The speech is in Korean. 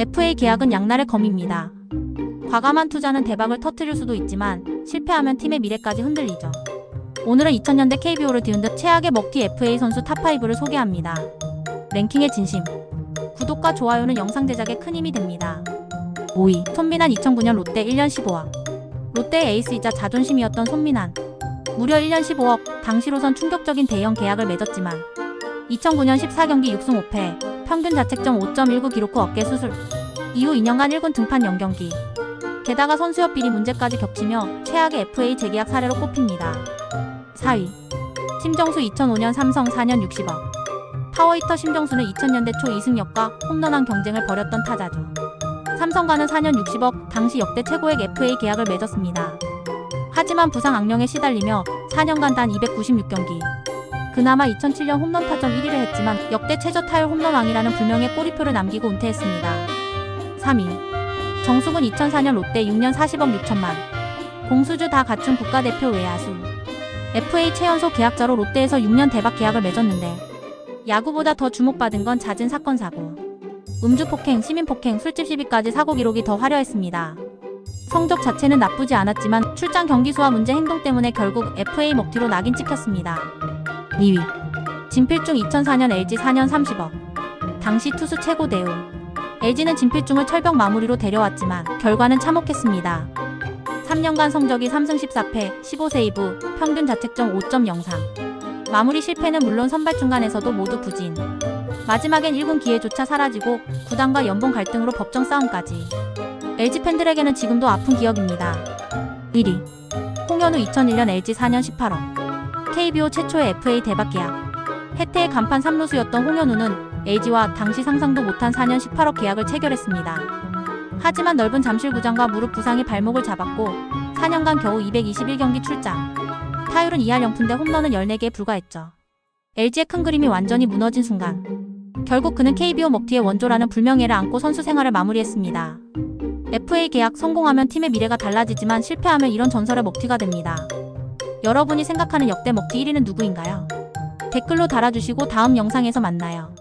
FA 계약은 양날의 검입니다. 과감한 투자는 대박을 터트릴 수도 있지만 실패하면 팀의 미래까지 흔들리죠. 오늘은 2000년대 KBO를 뒤흔든 최악의 먹튀 FA 선수 탑5를 소개합니다. 랭킹의 진심. 구독과 좋아요는 영상 제작에 큰 힘이 됩니다. 5위. 손민환 2009년 롯데 1년 15억. 롯데의 에이스이자 자존심이었던 손민환. 무려 1년 15억, 당시로선 충격적인 대형 계약을 맺었지만 2009년 14경기 6승 5패, 평균 자책점 5.19 기록 후 어깨 수술. 이후 2년간 1군 등판 0경기. 게다가 선수협 비리 문제까지 겹치며 최악의 FA 재계약 사례로 꼽힙니다. 4위. 심정수 2005년 삼성 4년 60억. 파워히터 심정수는 2000년대 초 이승엽과 홈런왕 경쟁을 벌였던 타자죠. 삼성과는 4년 60억, 당시 역대 최고액 FA 계약을 맺었습니다. 하지만 부상 악령에 시달리며 4년간 단 296경기. 그나마 2007년 홈런 타점 1위를 했지만 역대 최저 타율 홈런왕이라는 불명의 꼬리표를 남기고 은퇴했습니다. 3위. 정숙은 2004년 롯데 6년 40억 6천만. 공수주 다 갖춘 국가대표 외야수. FA 최연소 계약자로 롯데에서 6년 대박 계약을 맺었는데 야구보다 더 주목받은 건 잦은 사건 사고. 음주 폭행, 시민 폭행, 술집 시비까지 사고 기록이 더 화려했습니다. 성적 자체는 나쁘지 않았지만 출장 경기 수와 문제 행동 때문에 결국 FA 먹튀로 낙인 찍혔습니다. 2위. 진필중 2004년 LG 4년 30억. 당시 투수 최고 대우. LG는 진필중을 철벽 마무리로 데려왔지만 결과는 참혹했습니다. 3년간 성적이 3승 14패, 15세이브, 평균 자책점 5.03. 마무리 실패는 물론 선발 중간에서도 모두 부진. 마지막엔 1군 기회조차 사라지고 구단과 연봉 갈등으로 법정 싸움까지. LG 팬들에게는 지금도 아픈 기억입니다. 1위. 홍현우 2001년 LG 4년 18억. KBO 최초의 FA 대박 계약. 혜태의 간판 3루수였던 홍현우는 LG와 당시 상상도 못한 4년 18억 계약을 체결했습니다. 하지만 넓은 잠실구장과 무릎 부상이 발목을 잡았고 4년간 겨우 221경기 출장. 타율은 2할 0푼데 홈런은 14개에 불과했죠. LG의 큰 그림이 완전히 무너진 순간. 결국 그는 KBO 먹튀의 원조라는 불명예를 안고 선수 생활을 마무리했습니다. FA 계약 성공하면 팀의 미래가 달라지지만 실패하면 이런 전설의 먹튀가 됩니다. 여러분이 생각하는 역대 먹튀 1위는 누구인가요? 댓글로 달아주시고 다음 영상에서 만나요.